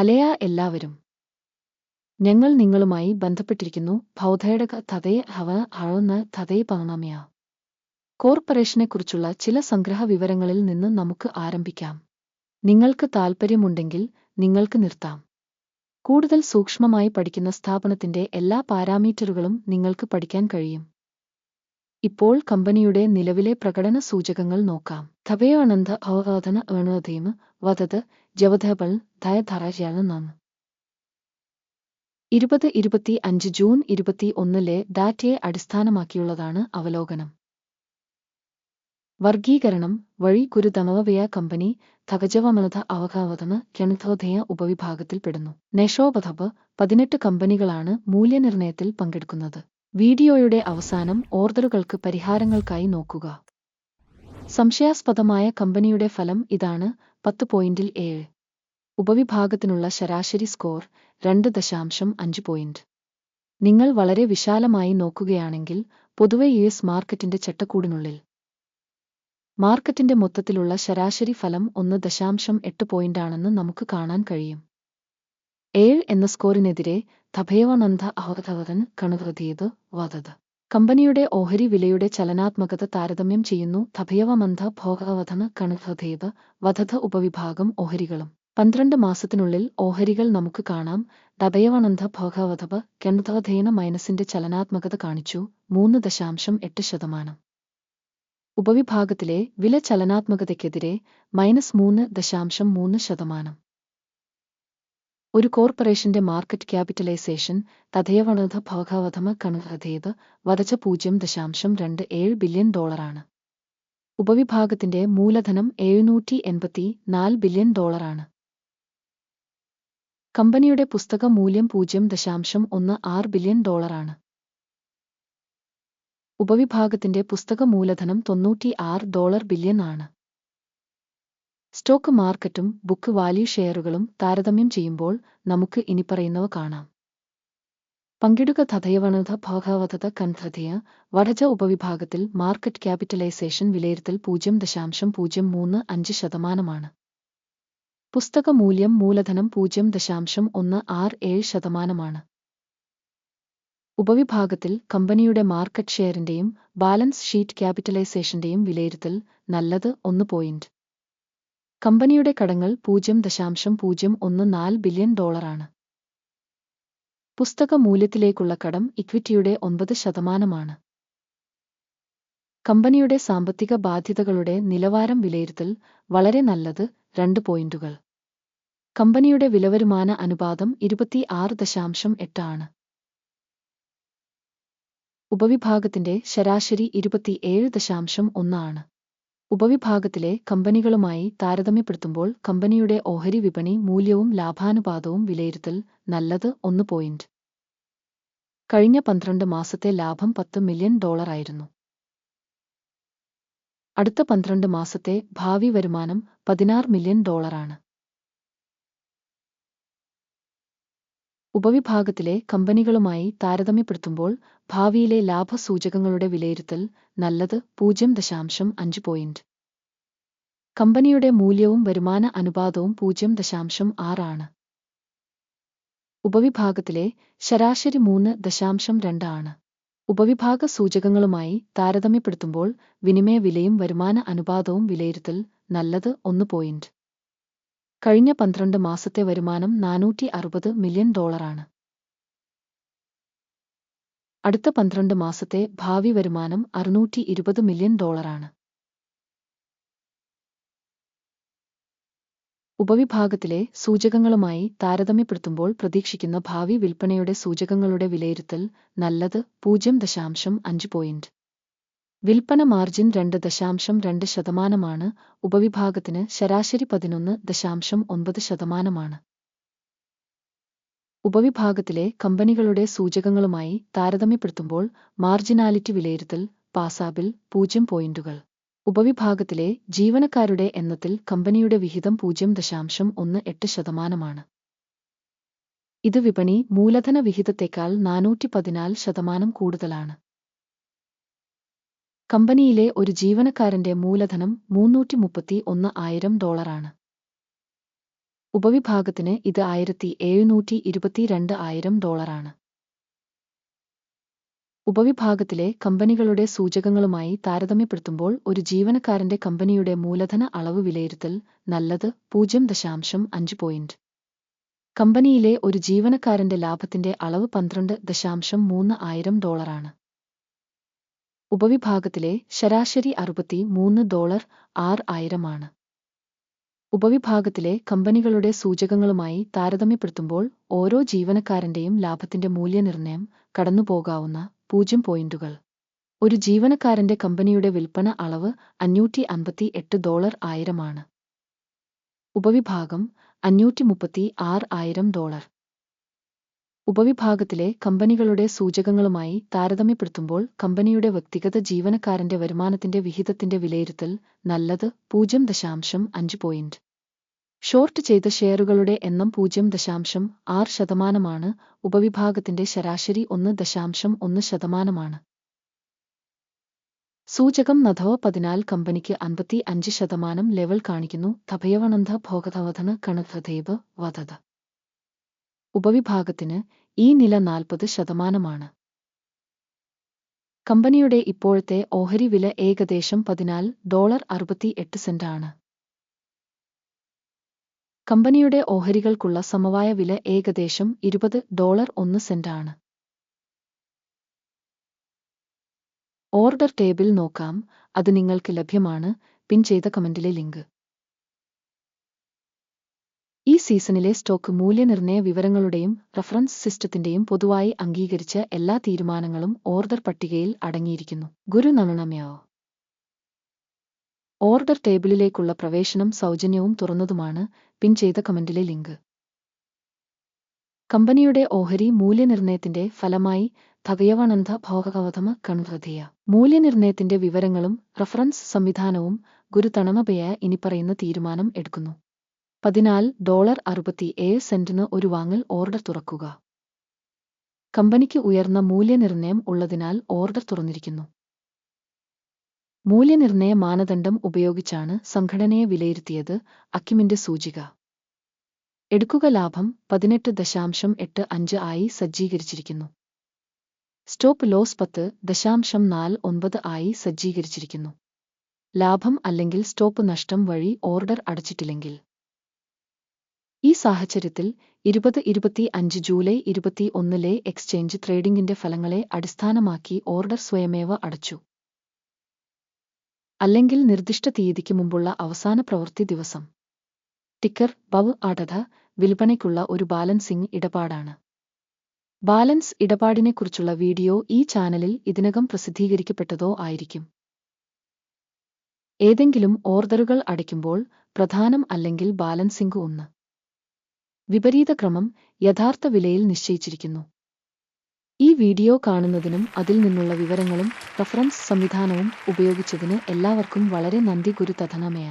ഹലയ എല്ലാവരും. ഞങ്ങൾ നിങ്ങളുമായി ബന്ധപ്പെട്ടിരിക്കുന്നു. ഭൗതയുടെ തതേ ഹവ ഹഴന്ന് തതേ പണമയ കോർപ്പറേഷനെക്കുറിച്ചുള്ള ചില സംഗ്രഹ വിവരങ്ങളിൽ നിന്ന് നമുക്ക് ആരംഭിക്കാം. നിങ്ങൾക്ക് താൽപ്പര്യമുണ്ടെങ്കിൽ നിങ്ങൾക്ക് നിർത്താം. കൂടുതൽ സൂക്ഷ്മമായി പഠിക്കുന്ന സ്ഥാപനത്തിന്റെ എല്ലാ പാരാമീറ്ററുകളും നിങ്ങൾക്ക് പഠിക്കാൻ കഴിയും. ഇപ്പോൾ കമ്പനിയുടെ നിലവിലെ പ്രകടന സൂചകങ്ങൾ നോക്കാം. തപയോനന്ദ അവവാദന അണുതീം വധത് ധയധാരാശിയാണ് നാം. ഇരുപത് ഇരുപത്തി അഞ്ച് ജൂൺ ഇരുപത്തി ഒന്നിലെ ഡാറ്റയെ അടിസ്ഥാനമാക്കിയുള്ളതാണ് അവലോകനം. വർഗീകരണം വഴി കുരുതമവയ കമ്പനി തകജവമനത അവകാവതന കെണിതോധയ ഉപവിഭാഗത്തിൽപ്പെടുന്നു. നെഷോപഥബ് പതിനെട്ട് കമ്പനികളാണ് മൂല്യനിർണയത്തിൽ പങ്കെടുക്കുന്നത്. വീഡിയോയുടെ അവസാനം ഓർഡറുകൾക്ക് പരിഹാരങ്ങൾക്കായി നോക്കുക. സംശയാസ്പദമായ കമ്പനിയുടെ ഫലം ഇതാണ്. പത്ത് പോയിന്റിൽ ഏഴ്. ഉപവിഭാഗത്തിനുള്ള ശരാശരി സ്കോർ രണ്ട് ദശാംശം അഞ്ച് പോയിന്റ്. നിങ്ങൾ വളരെ വിശാലമായി നോക്കുകയാണെങ്കിൽ പൊതുവെ യു എസ് മാർക്കറ്റിന്റെ ചട്ടക്കൂടിനുള്ളിൽ. മാർക്കറ്റിന്റെ മൊത്തത്തിലുള്ള ശരാശരി ഫലം ഒന്ന് ദശാംശം എട്ട് പോയിന്റാണെന്ന് നമുക്ക് കാണാൻ കഴിയും. ഏഴ് എന്ന സ്കോറിനെതിരെ തഭയവനന്ദ അഹോധവതൻ കണുകൃതിയത് വധത് കമ്പനിയുടെ ഓഹരി വിലയുടെ ചലനാത്മകത താരതമ്യം ചെയ്യുന്നു തഭയവമന്ധ ഭോഗവധന കണുകൃതിയത് വധത ഉപവിഭാഗം ഓഹരികളും. പന്ത്രണ്ട് മാസത്തിനുള്ളിൽ ഓഹരികൾ നമുക്ക് കാണാം. തഭയവനന്ധ ഭോഗവധവ കെണുധേന മൈനസിന്റെ ചലനാത്മകത കാണിച്ചു. മൂന്ന് ദശാംശം എട്ട് ശതമാനം. ഉപവിഭാഗത്തിലെ വില ചലനാത്മകതയ്ക്കെതിരെ മൈനസ് മൂന്ന് ദശാംശം മൂന്ന് ശതമാനം. ഒരു കോർപ്പറേഷന്റെ മാർക്കറ്റ് ക്യാപിറ്റലൈസേഷൻ തഥയവണത ഭോഗവധമ കണുകഥയത് വധച്ച പൂജ്യം ദശാംശം രണ്ട് ഏഴ് ബില്യൺ ഡോളറാണ്. ഉപവിഭാഗത്തിന്റെ മൂലധനം എഴുന്നൂറ്റി എൺപത്തി നാല് ബില്യൺ ഡോളറാണ്. കമ്പനിയുടെ പുസ്തക മൂല്യം പൂജ്യം ദശാംശം ഒന്ന് ആറ് ബില്യൺ ഡോളറാണ്. ഉപവിഭാഗത്തിന്റെ പുസ്തക മൂലധനം തൊണ്ണൂറ്റി ആറ് ഡോളർ ബില്യൺ ആണ്. സ്റ്റോക്ക് മാർക്കറ്റും ബുക്ക് വാല്യൂ ഷെയറുകളും താരതമ്യം ചെയ്യുമ്പോൾ നമുക്ക് ഇനിപ്പറയുന്നവ കാണാം. പങ്കിടുക തഥയവണത ഭാഗവതത കൺധതയ വടജ ഉപവിഭാഗത്തിൽ മാർക്കറ്റ് ക്യാപിറ്റലൈസേഷൻ വിലയിരുത്തൽ പൂജ്യം ദശാംശം പൂജ്യം മൂന്ന് അഞ്ച് ശതമാനമാണ്. പുസ്തക മൂല്യം മൂലധനം പൂജ്യം ദശാംശം ഒന്ന് ആറ് ഏഴ് ശതമാനമാണ്. ഉപവിഭാഗത്തിൽ കമ്പനിയുടെ മാർക്കറ്റ് ഷെയറിന്റെയും ബാലൻസ് ഷീറ്റ് ക്യാപിറ്റലൈസേഷന്റെയും വിലയിരുത്തൽ നല്ലത് ഒന്ന് പോയിന്റ് കമ്പനിയുടെ കടങ്ങൾ പൂജ്യം ദശാംശം പൂജ്യം ഒന്ന് നാല് ബില്യൺ ഡോളറാണ്. പുസ്തക മൂല്യത്തിലേക്കുള്ള കടം ഇക്വിറ്റിയുടെ ഒൻപത് ശതമാനമാണ്. കമ്പനിയുടെ സാമ്പത്തിക ബാധ്യതകളുടെ നിലവാരം വിലയിരുത്തൽ വളരെ നല്ലത് രണ്ട് പോയിന്റുകൾ. കമ്പനിയുടെ വിലവരുമാന അനുപാതം ഇരുപത്തി ആറ് ദശാംശം എട്ടാണ് ഉപവിഭാഗത്തിന്റെ ശരാശരി ഇരുപത്തിയേഴ് ദശാംശം ഒന്നാണ് ഉപവിഭാഗത്തിലെ കമ്പനികളുമായി താരതമ്യപ്പെടുത്തുമ്പോൾ കമ്പനിയുടെ ഓഹരി വിപണി മൂല്യവും ലാഭാനുപാതവും വിലയിരുത്തൽ നല്ലത് ഒന്ന് പോയിന്റ്. കഴിഞ്ഞ പന്ത്രണ്ട് മാസത്തെ ലാഭം പത്ത് മില്യൺ ഡോളറായിരുന്നു അടുത്ത പന്ത്രണ്ട് മാസത്തെ ഭാവി വരുമാനം പതിനാറ് മില്യൺ ഡോളറാണ് ഉപവിഭാഗത്തിലെ കമ്പനികളുമായി താരതമ്യപ്പെടുത്തുമ്പോൾ ഭാവിയിലെ ലാഭസൂചകങ്ങളുടെ വിലയിരുത്തൽ നല്ലത് പൂജ്യം ദശാംശം അഞ്ച് പോയിന്റ് കമ്പനിയുടെ മൂല്യവും വരുമാന അനുപാതവും പൂജ്യം ദശാംശം ആറാണ് ഉപവിഭാഗത്തിലെ ശരാശരി മൂന്ന് ദശാംശം രണ്ടാണ് ഉപവിഭാഗ സൂചകങ്ങളുമായി താരതമ്യപ്പെടുത്തുമ്പോൾ വിനിമയ വിലയും വരുമാന അനുപാതവും വിലയിരുത്തൽ നല്ലത് ഒന്ന് പോയിന്റ് കഴിഞ്ഞ പന്ത്രണ്ട് മാസത്തെ വരുമാനം നാനൂറ്റി അറുപത് മില്യൺ ഡോളറാണ്. അടുത്ത പന്ത്രണ്ട് മാസത്തെ ഭാവി വരുമാനം അറുന്നൂറ്റി ഇരുപത് മില്യൺ ഡോളറാണ്. ഉപവിഭാഗത്തിലെ സൂചകങ്ങളുമായി താരതമ്യപ്പെടുത്തുമ്പോൾ പ്രതീക്ഷിക്കുന്ന ഭാവി വിൽപ്പനയുടെ സൂചകങ്ങളുടെ വിലയിരുത്തൽ നല്ലത് പൂജ്യം ദശാംശം അഞ്ച് പോയിന്റ് വിൽപ്പന മാർജിൻ രണ്ട് ദശാംശം രണ്ട് ശതമാനമാണ് ഉപവിഭാഗത്തിന് ശരാശരി പതിനൊന്ന് ദശാംശം ഒൻപത് ശതമാനമാണ്. ഉപവിഭാഗത്തിലെ കമ്പനികളുടെ സൂചകങ്ങളുമായി താരതമ്യപ്പെടുത്തുമ്പോൾ മാർജിനാലിറ്റി വിലയിരുത്തൽ പാസാബിൽ പൂജ്യം പോയിന്റുകൾ. ഉപവിഭാഗത്തിലെ ജീവനക്കാരുടെ എണ്ണത്തിൽ കമ്പനിയുടെ വിഹിതം പൂജ്യം ദശാംശം ഒന്ന് എട്ട് ശതമാനമാണ്. ഇത് വിപണി മൂലധന വിഹിതത്തേക്കാൾ നാനൂറ്റി പതിനാല് ശതമാനം കൂടുതലാണ്. കമ്പനിയിലെ ഒരു ജീവനക്കാരന്റെ മൂലധനം മൂന്നൂറ്റി മുപ്പത്തി ഒന്ന് ആയിരം ഡോളറാണ്. ഉപവിഭാഗത്തിന് ഇത് ആയിരത്തി എഴുന്നൂറ്റി ഇരുപത്തിരണ്ട് ആയിരം ഡോളറാണ്. ഉപവിഭാഗത്തിലെ കമ്പനികളുടെ സൂചകങ്ങളുമായി താരതമ്യപ്പെടുത്തുമ്പോൾ ഒരു ജീവനക്കാരന്റെ കമ്പനിയുടെ മൂലധന അളവ് വിലയിരുത്തൽ നല്ലത് പൂജ്യം ദശാംശം അഞ്ച് പോയിന്റ്. കമ്പനിയിലെ ഒരു ജീവനക്കാരന്റെ ലാഭത്തിന്റെ അളവ് പന്ത്രണ്ട് ദശാംശം മൂന്ന് ആയിരം ഡോളറാണ്. ഉപവിഭാഗത്തിലെ ശരാശരി അറുപത്തി മൂന്ന് ഡോളർ ആറ് ആയിരമാണ്. ഉപവിഭാഗത്തിലെ കമ്പനികളുടെ സൂചകങ്ങളുമായി താരതമ്യപ്പെടുത്തുമ്പോൾ ഓരോ ജീവനക്കാരന്റെയും ലാഭത്തിന്റെ മൂല്യനിർണയം കടന്നുപോകാവുന്ന പൂജ്യം പോയിന്റുകൾ. ഒരു ജീവനക്കാരന്റെ കമ്പനിയുടെ വിൽപ്പന അളവ് അഞ്ഞൂറ്റി അൻപത്തി എട്ട് ഡോളർ ആയിരമാണ്. ഉപവിഭാഗം അഞ്ഞൂറ്റി മുപ്പത്തി ആറ് ആയിരം ഡോളർ. ഉപവിഭാഗത്തിലെ കമ്പനികളുടെ സൂചകങ്ങളുമായി താരതമ്യപ്പെടുത്തുമ്പോൾ കമ്പനിയുടെ വ്യക്തിഗത ജീവനക്കാരന്റെ വരുമാനത്തിന്റെ വിഹിതത്തിന്റെ വിലയിരുത്തൽ നല്ലത് പൂജ്യം ദശാംശം അഞ്ച് പോയിന്റ് ഷോർട്ട് ചെയ്ത ഷെയറുകളുടെ എണ്ണം പൂജ്യം ദശാംശം ആറ് ശതമാനമാണ്. ഉപവിഭാഗത്തിന്റെ ശരാശരി ഒന്ന് ദശാംശം ഒന്ന് ശതമാനമാണ്. സൂചകം നഥവ പതിനാല് കമ്പനിക്ക് അൻപത്തി അഞ്ച് ശതമാനം ലെവൽ കാണിക്കുന്നു. തഭയവണന്ത ഭോഗതവധന കണധദേവ് വധത. ഉപവിഭാഗത്തിന് ഈ നില നാൽപ്പത് ശതമാനമാണ്. കമ്പനിയുടെ ഇപ്പോഴത്തെ ഓഹരി വില ഏകദേശം പതിനാല് ഡോളർ അറുപത്തി എട്ട് സെന്റാണ്. കമ്പനിയുടെ ഓഹരികൾക്കുള്ള സമവായ വില ഏകദേശം ഇരുപത് ഡോളർ ഒന്ന് സെന്റാണ്. ഓർഡർ ടേബിൾ നോക്കാം. അത് നിങ്ങൾക്ക് ലഭ്യമാണ്. പിൻ ചെയ്ത കമന്റിലെ ലിങ്ക്. ഈ സീസണിലെ സ്റ്റോക്ക് മൂല്യനിർണയ വിവരങ്ങളുടെയും റഫറൻസ് സിസ്റ്റത്തിന്റെയും പൊതുവായി അംഗീകരിച്ച എല്ലാ തീരുമാനങ്ങളും ഓർഡർ പട്ടികയിൽ അടങ്ങിയിരിക്കുന്നു. ഗുരു നമണമ്യാവോ ഓർഡർ ടേബിളിലേക്കുള്ള പ്രവേശനം സൗജന്യവും തുറന്നതുമാണ് പിൻ ചെയ്ത കമന്റിലെ ലിങ്ക്. കമ്പനിയുടെ ഓഹരി മൂല്യനിർണയത്തിന്റെ ഫലമായി തകയവണന്ത ഭോഗകവധമ കൺവൃതിയ മൂല്യനിർണയത്തിന്റെ വിവരങ്ങളും റഫറൻസ് സംവിധാനവും ഗുരുതണമപയ ഇനിപ്പറയുന്ന തീരുമാനം എടുക്കുന്നു. പതിനാല് ഡോളർ അറുപത്തി ഏഴ് സെന്റിന് ഒരു വാങ്ങൽ ഓർഡർ തുറക്കുക. കമ്പനിക്ക് ഉയർന്ന മൂല്യനിർണയം ഉള്ളതിനാൽ ഓർഡർ തുറന്നിരിക്കുന്നു. മൂല്യനിർണയ മാനദണ്ഡം ഉപയോഗിച്ചാണ് സംഘടനയെ വിലയിരുത്തിയത് അക്കിമിന്റെ സൂചിക. എടുക്കുക ലാഭം പതിനെട്ട് ദശാംശം എട്ട് അഞ്ച് ആയി സജ്ജീകരിച്ചിരിക്കുന്നു. സ്റ്റോപ്പ് ലോസ് പത്ത് ദശാംശം നാല് ഒൻപത് ആയി സജ്ജീകരിച്ചിരിക്കുന്നു. ലാഭം അല്ലെങ്കിൽ സ്റ്റോപ്പ് നഷ്ടം വഴി ഓർഡർ അടച്ചിട്ടില്ലെങ്കിൽ. ഈ സാഹചര്യത്തിൽ ഇരുപത് ഇരുപത്തി അഞ്ച് ജൂലൈ ഇരുപത്തി ഒന്നിലെ എക്സ്ചേഞ്ച് ട്രേഡിംഗിന്റെ ഫലങ്ങളെ അടിസ്ഥാനമാക്കി ഓർഡർ സ്വയമേവ അടച്ചു. അല്ലെങ്കിൽ നിർദ്ദിഷ്ട തീയതിക്ക് മുമ്പുള്ള അവസാന പ്രവൃത്തി ദിവസം. ടിക്കർ ബവ് അടധ വിൽപ്പനയ്ക്കുള്ള ഒരു ബാലൻസിംഗ് ഇടപാടാണ്. ബാലൻസ് ഇടപാടിനെക്കുറിച്ചുള്ള വീഡിയോ ഈ ചാനലിൽ ഇതിനകം പ്രസിദ്ധീകരിക്കപ്പെട്ടതോ ആയിരിക്കും. ഏതെങ്കിലും ഓർഡറുകൾ അടയ്ക്കുമ്പോൾ പ്രധാനം അല്ലെങ്കിൽ ബാലൻസിംഗ് ഒന്ന്. വിപരീത ക്രമം യഥാർത്ഥ വിലയിൽ നിശ്ചയിച്ചിരിക്കുന്നു. ഈ വീഡിയോ കാണുന്നതിനും അതിൽ നിന്നുള്ള വിവരങ്ങളും റഫറൻസ് സംവിധാനവും ഉപയോഗിച്ചതിന് എല്ലാവർക്കും വളരെ നന്ദി ഗുരുതഥനമയ.